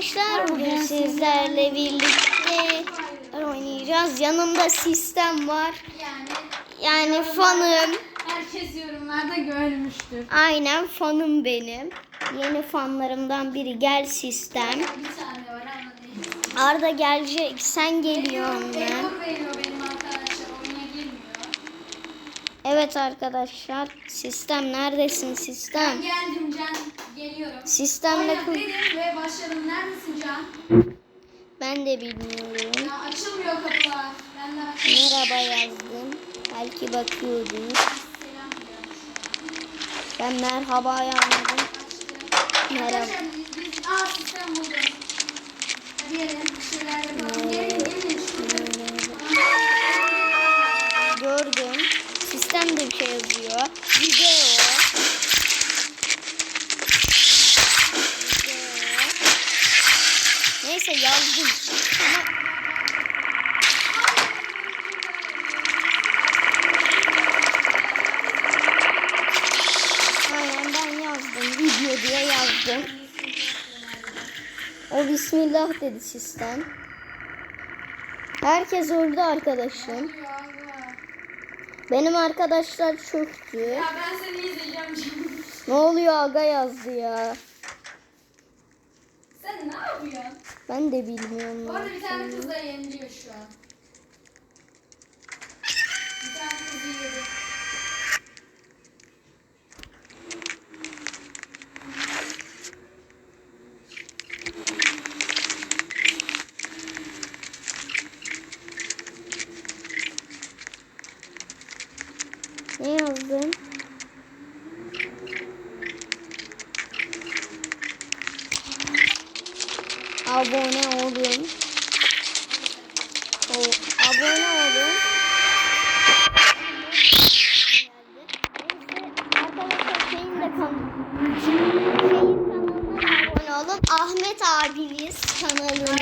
gençler bugün sizlerle birlikte oynayacağız. Yanımda sistem var. Yani Yani fanım. herkes yorumlarda görmüştür. Aynen fanım benim. Yeni fanlarımdan biri gel sistem. Bir tane var. Arda gelecek. Sen geliyorsun mu? Memur veriyor benim arkadaşlar oyuna girmiyor. Evet arkadaşlar. Sistem neredesin Ben sistem? geldim Can geliyorum. Sistemle Oyna ve başladım. Neredesin Can? Ben de bilmiyorum. Ya açılmıyor kapılar. Ben de açayım. Merhaba yazdım. Belki bakıyordun. Selam. Ben merhaba yazdım. Merhaba. Arkadaşlar biz, biz aa sistem buldum. Hadi gelin bir şeyler yapalım. Gelin yazdım. O Bismillah dedi sistem. Herkes öldü arkadaşım. Benim arkadaşlar çöktü. Ya ben seni izleyeceğim şimdi. Ne oluyor aga yazdı ya. Sen ne yapıyorsun? Ben de bilmiyorum. Bu arada bir tane kız da yeniliyor şu an. Bir tane kız yedi. Ne yazdın? Abone olun. O, abone olun. Ahmet abiniz kanalına.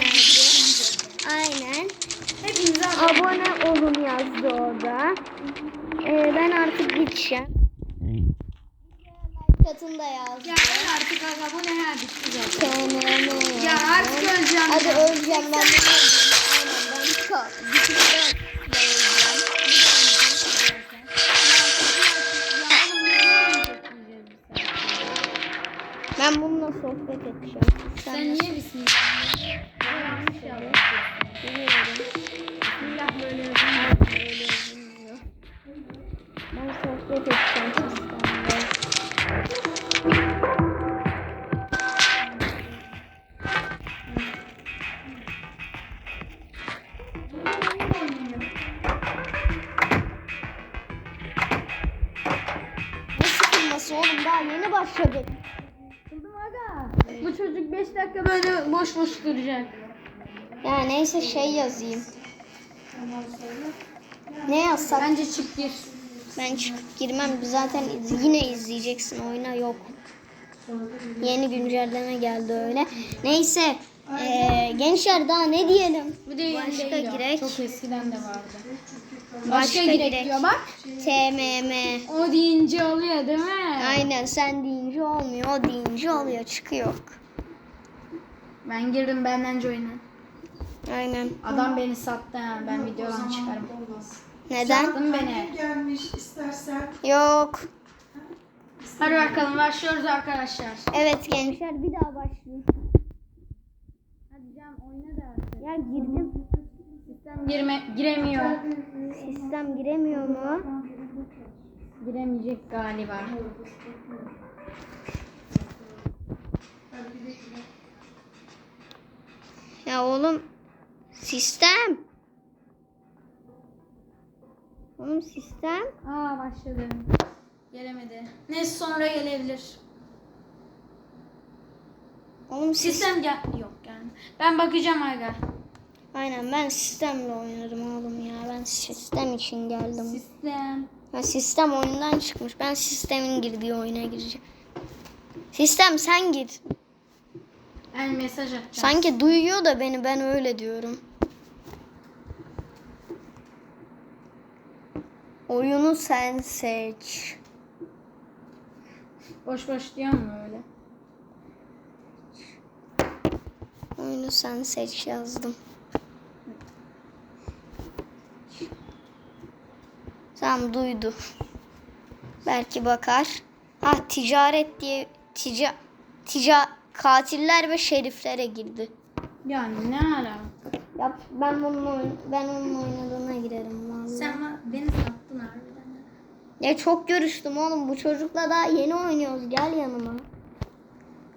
Aynen. Hepinize abone Abone olun yazdı orada. Ee, ben artık gideceğim. Katında yazdı. Ya ben artık az abone her bitti zaten. Ya artık öleceğim. Hadi ya. öleceğim ben. Aynen ben da bununla sohbet edeceğim. Sen niye bismillah? Böyle yazılmıyor. Ben sohbet edeceğim yazayım. Ne yazsak? Bence çık gir. Ben çıkıp girmem. Zaten iz- yine izleyeceksin. Oyna yok. Yeni güncelleme geldi öyle. Neyse. eee, gençler daha ne diyelim? Bu da Başka o. girek. Çok eskiden de vardı. Başka, Başka girek girek. diyor bak. TMM. O deyince oluyor değil mi? Aynen sen deyince olmuyor. O deyince oluyor. Çıkıyor. Ben girdim benden oyuna. Aynen. Adam beni sattı ha. Ben videodan çıkarım. Neden? Sattın beni. gelmiş istersen. Yok. Hadi bakalım başlıyoruz arkadaşlar. Evet gençler bir daha başlayın. Hadi Can oyna da artık. Ya girdim. Sistem girme, giremiyor. Sistem giremiyor mu? Giremeyecek galiba. Ya oğlum sistem. Oğlum sistem. Aa başladı. Gelemedi. Neyse sonra gelebilir. Oğlum sistem. Sistem gel yok yani. Ben bakacağım aga. Aynen ben sistemle oynarım oğlum ya. Ben sistem için geldim. Sistem. Ya sistem oyundan çıkmış. Ben sistemin girdiği oyuna gireceğim. Sistem sen gir. Ben mesaj atacağım. Sanki duyuyor da beni ben öyle diyorum. Oyunu sen seç. Boş boş diyor mu öyle? oyunu sen seç yazdım. Tamam duydu. Belki bakar. Ha ticaret diye tica, tica katiller ve şeriflere girdi. Yani ne alaka? Ya ben bunun oyun, ben onun oynadığına girerim vallahi. Sen beni sattın harbiden. Ya çok görüştüm oğlum bu çocukla daha yeni oynuyoruz gel yanıma.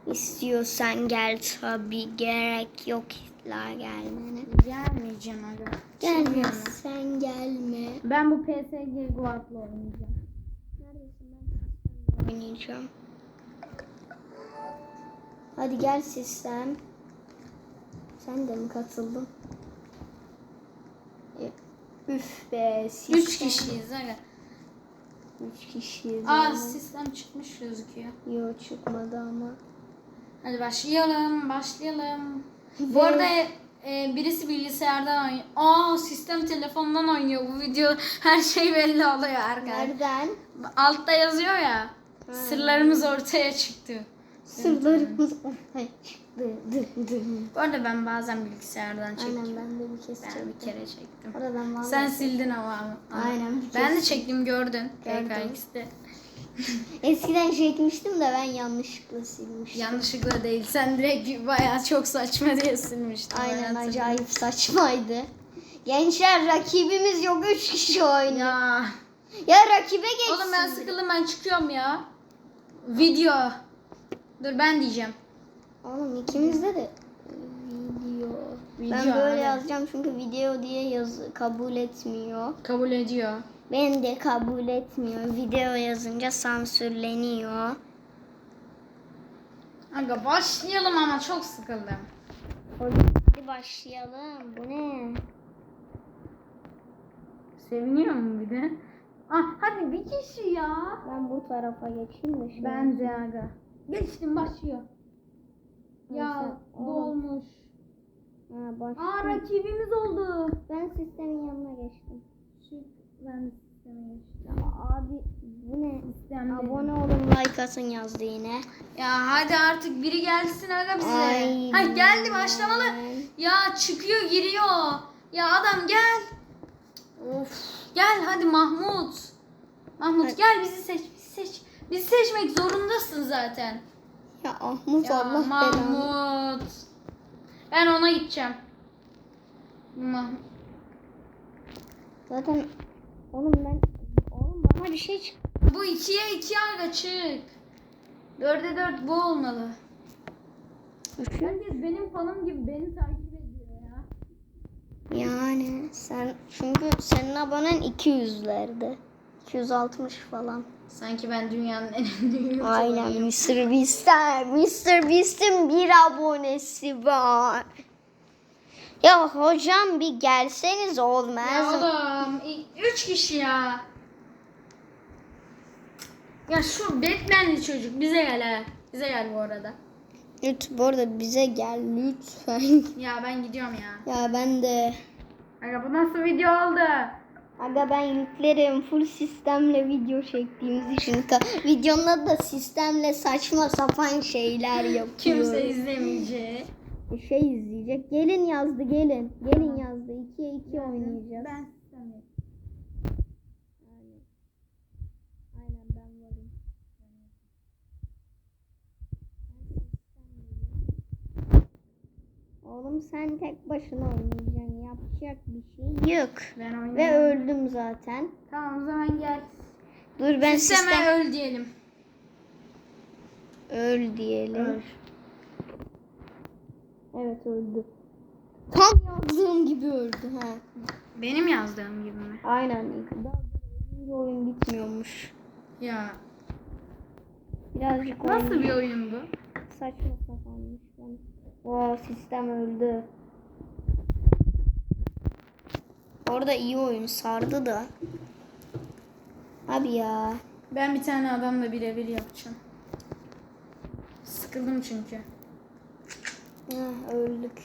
İstiyorsan gel tabi gerek yok illa gelmene. Gelmeyeceğim aga. Gelmezsen gelme. Ben bu PSG Guard'la oynayacağım. Neredesin ben oynayacağım. Hadi gel sistem. Sen de mi katıldın? E, Üf be sistem. Üç kişiyiz aga. Üç kişiyiz. Aa yani. sistem çıkmış gözüküyor. Yo çıkmadı ama. Hadi başlayalım, başlayalım. Bu arada e, birisi bilgisayardan oynuyor. Aa sistem telefondan oynuyor bu video. Her şey belli oluyor arkadaşlar. Nereden? Altta yazıyor ya. Sırlarımız ortaya çıktı. Sırlarımız ortaya çıktı. Bu arada ben bazen bilgisayardan çekiyorum. Aynen ben de bir kez Ben çektim. bir kere çektim. Oradan vallahi. Sen sildin ama. ama. Aynen, Ben de çektim gördün. PKX'de. Eskiden çekmiştim de ben yanlışlıkla silmiştim. Yanlışlıkla değil. Sen direkt bayağı çok saçma diye silmiştin. Ben Aynen acayip saçmaydı. Gençler rakibimiz yok 3 kişi oynuyor. Ya. Ya rakibe geçsin. Oğlum ben sıkıldım ben çıkıyorum ya. Video. Dur ben diyeceğim. Oğlum ikimizde de video. ben Video, böyle evet. yazacağım çünkü video diye yaz kabul etmiyor. Kabul ediyor. Ben de kabul etmiyor. Video yazınca sansürleniyor. Aga başlayalım ama çok sıkıldım. Hadi başlayalım. Bu ne? Seviniyor mu bir de? Ah hadi bir kişi ya. Ben bu tarafa geçeyim de şimdi. Ben de aga. Geçtim başlıyor. Ya dolmuş. Ha, baş... Aa rakibimiz oldu. Ben sistemin yanına geçtim. Şu ben de sisteme geçtim. Ama abi bu ne? Sistem Abone olun like atın yazdı yine. Ya hadi artık biri gelsin aga bize. Aynen. Ha geldi başlamalı. Ya çıkıyor giriyor. Ya adam gel. Of. Gel hadi Mahmut. Mahmut Hadi. gel bizi seç. Bizi seç. Bizi seçmek zorundasın zaten. Ya Ahmut Ya Allah belanı. Mahmut. Ben ona gideceğim. Mahmut. Zaten oğlum ben oğlum bana bir şey çık. Bu ikiye iki aga çık. Dörde dört bu olmalı. Herkes benim fanım gibi beni takip ediyor ya. Yani sen çünkü senin abonen 200'lerde. 260 falan. Sanki ben dünyanın en ünlü Aynen. Mr. Beast'ten. Mr. Beast'in bir abonesi var. Ya hocam bir gelseniz Ya olmaz. oğlum i- üç kişi ya. Ya şu Batman'li çocuk bize gel ha. Bize gel bu arada. Lütfen bu arada bize gel lütfen. Ya ben gidiyorum ya. ya ben de. Aga bu nasıl video oldu? Aga ben yüklerim full sistemle video çektiğimiz için. Adı da sistemle saçma sapan şeyler yapıyor. Kimse izlemeyecek. Şey izleyecek. Gelin yazdı gelin. Gelin yazdı. 2'ye 2 oynayacağız. Ben istemiyorum. Aynen. Aynen ben varım. Oğlum sen tek başına oynayacaksın. Yapacak bir şey yok. Ben oynayayım. Ve öldüm zaten. Tamam o zaman gel. Dur ben Sisteme sistem öl diyelim. öl diyelim. Öl. Evet öldü. Tam yazdığım gibi öldü ha. Benim yazdığım gibi mi? Aynen. Daha bir oyun bitmiyormuş. Ya Birazcık nasıl oyun bir oyun bu? saçma sapanmış. Ben... Oo sistem öldü. Orada iyi oyun sardı da. Abi ya. Ben bir tane adamla birebir yapacağım. Sıkıldım çünkü. Heh, öldük.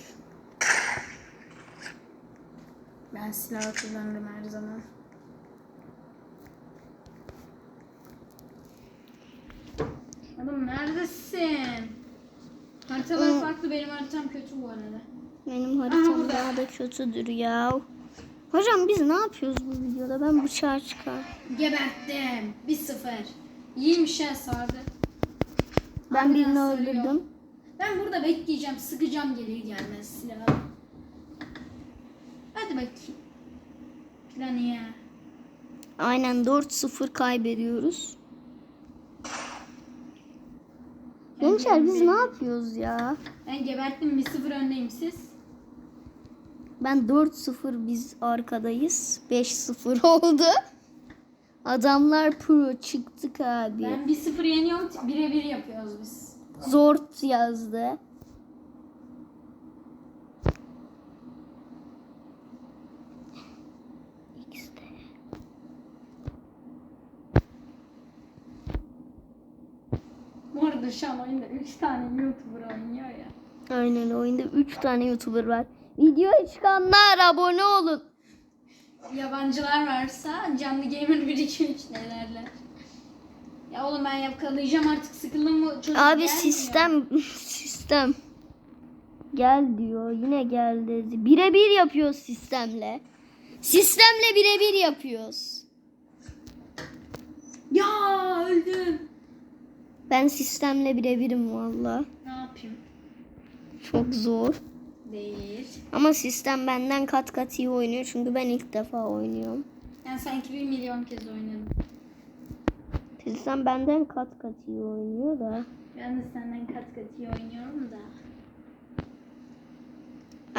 Ben silah kullanırım her zaman. Oğlum neredesin? Haritalar farklı. Benim haritam kötü bu arada. Benim haritam daha da kötüdür ya. Hocam biz ne yapıyoruz bu videoda? Ben bıçağı çıkar. Geberttim. 1-0. İyiymiş ya sardı. Ben Harbiden birini sarıyor. öldürdüm. Ben burada bekleyeceğim. Sıkacağım gelir gelmez silahı. Hadi bakayım. Planı ya. Aynen 4-0 kaybediyoruz. Gençler biz ne yapıyoruz ya? Ben geberttim 1-0 öndeyim siz. Ben 4-0 biz arkadayız. 5-0 oldu. Adamlar pro çıktık abi. Ben 1-0 yeniyorum. Birebir yapıyoruz biz. Zort yazdı. Arada şu an oyunda 3 tane YouTuber oynuyor ya. Aynen oyunda 3 tane YouTuber var. Videoya çıkanlar abone olun. Yabancılar varsa canlı gamer 1 2 3 nelerler. Ya oğlum ben yakalayacağım artık sıkıldım mı çocuk Abi gelmiyor. sistem sistem. Gel diyor. Yine gel dedi. Birebir yapıyoruz sistemle. Sistemle birebir yapıyoruz. Ya öldüm. Ben sistemle birebirim valla. Ne yapayım? Çok zor. Değil. Ama sistem benden kat kat iyi oynuyor çünkü ben ilk defa oynuyorum. Ben sanki bir milyon kez oynadım. Sistem benden kat kat iyi oynuyor da. Ben de senden kat kat iyi oynuyorum da.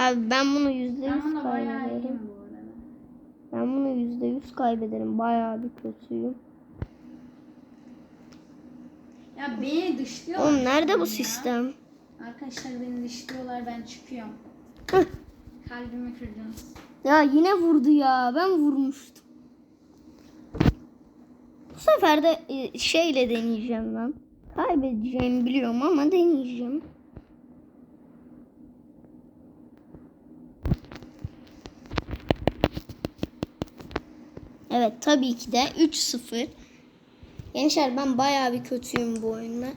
Abi ben bunu yüzde yüz kaybederim. Ben bunu yüzde yüz kaybederim. Bayağı bir kötüyüm. Ya beni dışlıyorlar. Oğlum nerede bu sistem? Arkadaşlar beni dışlıyorlar ben çıkıyorum. Hıh. Kalbimi kırdınız. Ya yine vurdu ya. Ben vurmuştum. Bu sefer de e, şeyle deneyeceğim lan. Kaybedeceğimi biliyorum ama deneyeceğim. Evet tabii ki de 3-0. Gençler ben bayağı bir kötüyüm bu oyunda.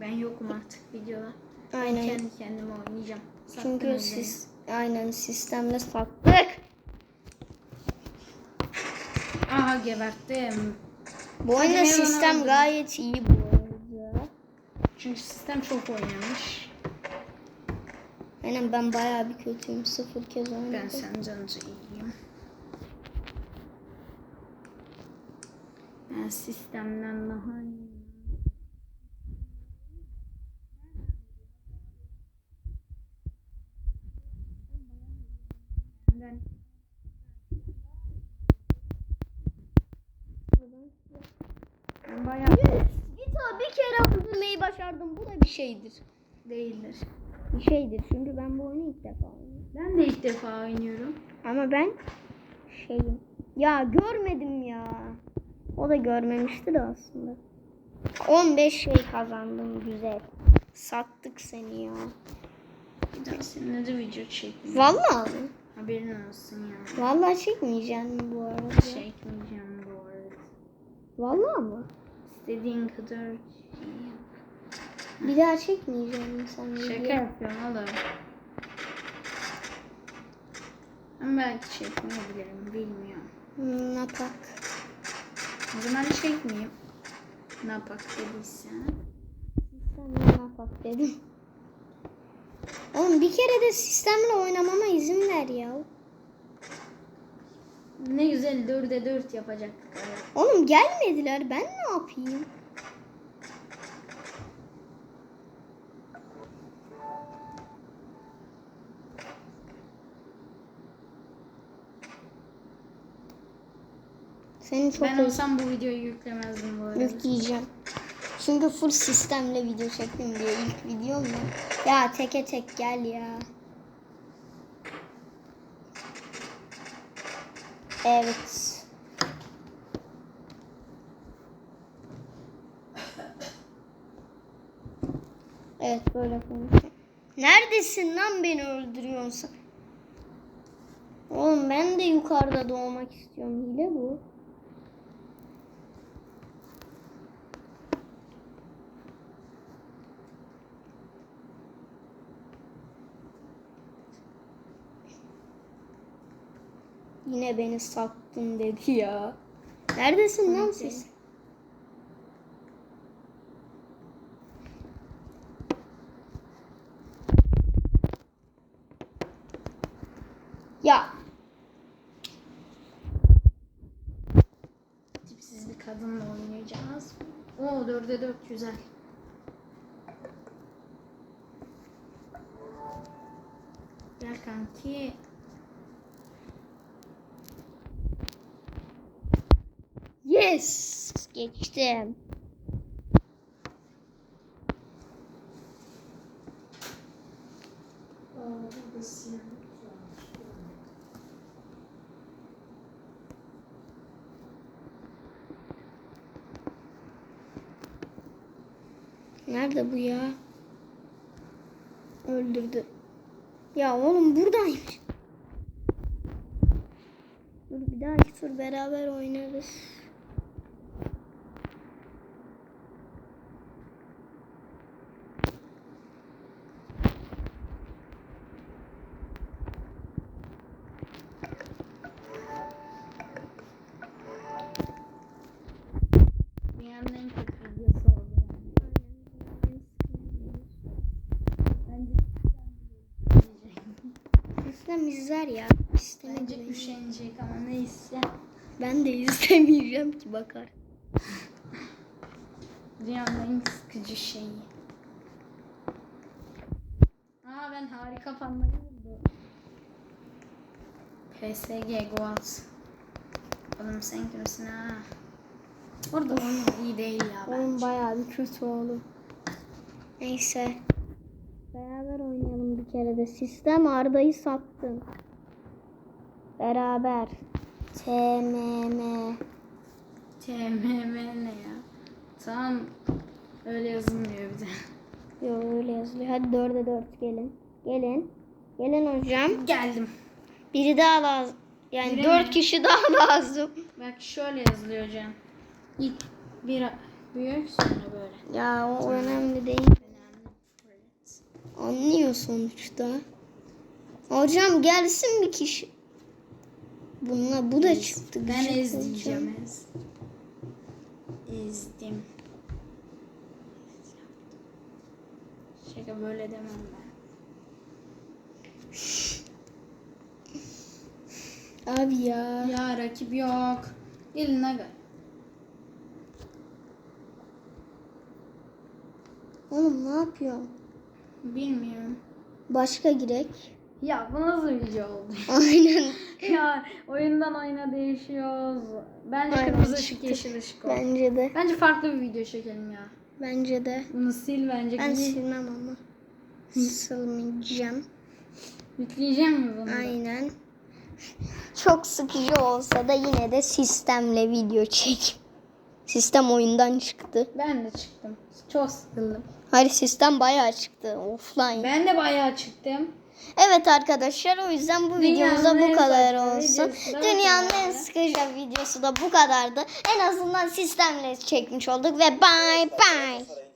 Ben yokum artık videoda. Aynen. Kendi kendime oynayacağım. Sattım Çünkü siz aynen sistemle sattık. Aha geberttim. Bu oyunda sistem gayet iyi bu arada. Çünkü sistem çok oynamış. Aynen ben bayağı bir kötüyüm. Sıfır kez oynadım. Ben senden önce iyiyim. Ben sistemden daha iyiyim. Ben bayağı bir kere öldürmeyi başardım. Bu da bir şeydir. değildir. Bir şeydir. Çünkü ben bu oyunu ilk defa oynuyorum. Ben de ilk defa oynuyorum. Ama ben şeyim. Ya görmedim ya. O da görmemişti de aslında. 15 şey kazandım güzel. Sattık seni ya. Bir daha seninle de video çekmeyeyim. Vallahi? Haberin olsun ya. Vallahi çekmeyeceğim bu arada. Çekmeyeceğim bu arada. Vallahi mı? İstediğin kadar şey. Bir daha çekmeyeceğim sen Şaka video. yapıyorum oğlum. Ama belki çekmeyebilirim bilmiyorum. Hmm, Napak. O zaman çekmeyeyim. Ne yapak dediysen. Sen de napak dedim. Oğlum bir kere de sistemle oynamama izin ver ya. Ne güzel dörde dört yapacaktık. Evet. Oğlum gelmediler ben ne yapayım? Seni çok Ben olsam bu videoyu yüklemezdim bu arada. yükleyeceğim. Çünkü full sistemle video çektim diye ilk videom ya. Ya teke tek gel ya. Evet. Evet böyle konuşuyorum. Neredesin lan beni öldürüyorsun? Oğlum ben de yukarıda doğmak istiyorum. Hile bu. Yine beni sattın dedi ya. Neredesin lan siz? Ya Tipsiz bir kadınla oynayacağız. Oo dörde dört güzel. Gel kanki. Yes geçtim. Nerede bu ya? Öldürdü. Ya oğlum buradaymış. Dur bir dahaki tur beraber oynarız. Dünyanın en kötü videosu oldu. Bence Sistem izler ya. Sisteme Bence güveniyorum. üşenecek ama neyse. Ben de izlemeyeceğim ki bakar. Dünyanın en sıkıcı şeyi. Aa ben harika pandayı buldum. PSG Goals. Oğlum sen kimsin ha? Orada oyun iyi değil ya Oyun bayağı bir kötü oğlum. Neyse. Beraber oynayalım bir kere de. Sistem Arda'yı sattın. Beraber. TMM. TMM ne ya? Tamam. Öyle yazılmıyor bir de. Yok öyle yazılıyor. Hadi dörde dört gelin. Gelin. Gelin hocam. Geldim. Biri daha lazım. Yani Biri dört mi? kişi daha lazım. Bak şöyle yazılıyor hocam. İlk bir büyük sonra böyle. Ya o önemli değil. Anlıyor sonuçta. Hocam gelsin bir kişi. Bununla bu da çıktı. Ben Gıcık ez diyeceğim ez. Ezdim. Şaka böyle demem ben. Abi ya. Ya rakip yok. Gelin aga. Oğlum ne yapıyorsun? Bilmiyorum. Başka girek. Ya bu nasıl video oldu? Aynen. ya oyundan oyuna değişiyoruz. Bence Aynen, kırmızı ışık yeşil ışık oldu. Bence de. Bence farklı bir video çekelim ya. Bence de. Bunu sil bence. Ben silmem ama. Silmeyeceğim. Yükleyeceğim mi bunu? Aynen. Çok sıkıcı olsa da yine de sistemle video çek. Sistem oyundan çıktı. Ben de çıktım. Çok sıkıldım. Hayır sistem bayağı çıktı. Offline. Ben de bayağı çıktım. Evet arkadaşlar o yüzden bu Dünyanın videomuzda bu kadar olsun. Dünyanın en sıkıcı videosu da bu kadardı. En azından sistemle çekmiş olduk ve bye bye.